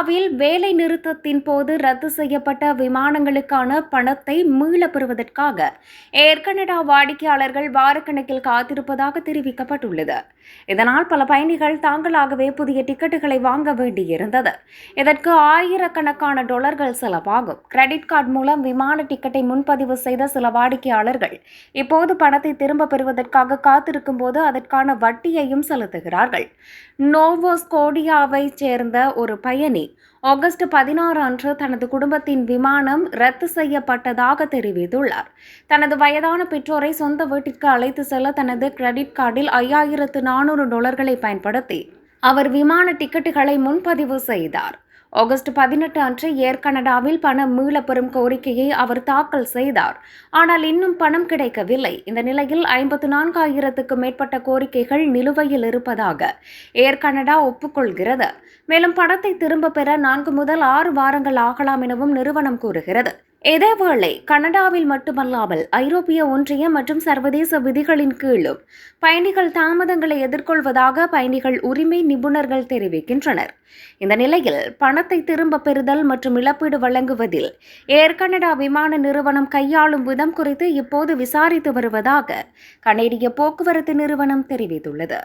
இந்தியாவில் வேலை நிறுத்தத்தின் போது ரத்து செய்யப்பட்ட விமானங்களுக்கான பணத்தை மீளப் பெறுவதற்காக ஏர் கனடா வாடிக்கையாளர்கள் வாரக்கணக்கில் காத்திருப்பதாக தெரிவிக்கப்பட்டுள்ளது. இதனால் பல பயணிகள் தாங்களாகவே புதிய டிக்கெட்டுகளை வாங்க வேண்டியிருந்தது. இதற்கு ஆயிரக்கணக்கான டாலர்கள் செலவாகும். கிரெடிட் கார்டு மூலம் விமான டிக்கெட்டை முன்பதிவு செய்த சில வாடிக்கையாளர்கள் இப்போது பணத்தை திரும்ப பெறுவதற்காக காத்திருக்கும் போது அதற்கான வட்டியையும் செலுத்துகிறார்கள். நோவோஸ்கோடியாவைச் சேர்ந்த ஒரு பயணி ஆகஸ்ட் பதினாறு அன்று தனது குடும்பத்தின் விமானம் ரத்து செய்யப்பட்டதாக தெரிவித்துள்ளார். தனது வயதான பெற்றோரை சொந்த வீட்டிற்கு அழைத்து செல்ல தனது கிரெடிட் கார்டில் ஐயாயிரத்து நானூறு டாலர்களை பயன்படுத்தி அவர் விமான டிக்கெட்டுகளை முன்பதிவு செய்தார். ஆகஸ்ட் பதினெட்டு அன்று ஏர் கனடாவில் பணம் மீளப்பெறும் கோரிக்கையை அவர் தாக்கல் செய்தார். ஆனால் இன்னும் பணம் கிடைக்கவில்லை. இந்த நிலையில் ஐம்பத்து நான்காயிரத்துக்கு மேற்பட்ட கோரிக்கைகள் நிலுவையில் இருப்பதாக ஏர் கனடா ஒப்புக்கொள்கிறது. மேலும் பணத்தை திரும்ப பெற நான்கு முதல் ஆறு வாரங்கள் ஆகலாம் எனவும் நிறுவனம் கூறுகிறது. இதேவேளை கனடாவில் மட்டுமல்லாமல் ஐரோப்பிய ஒன்றியம் மற்றும் சர்வதேச விதிகளின் கீழும் பயணிகள் தாமதங்களை எதிர்கொள்வதாக பயணிகள் உரிமை நிபுணர்கள் தெரிவிக்கின்றனர். இந்த நிலையில் பணத்தை திரும்ப பெறுதல் மற்றும் இழப்பீடு வழங்குவதில் ஏர் கனடா விமான நிறுவனம் கையாளும் விதம் குறித்து இப்போது விசாரித்து வருவதாக கனேடிய போக்குவரத்து நிறுவனம் தெரிவித்துள்ளது.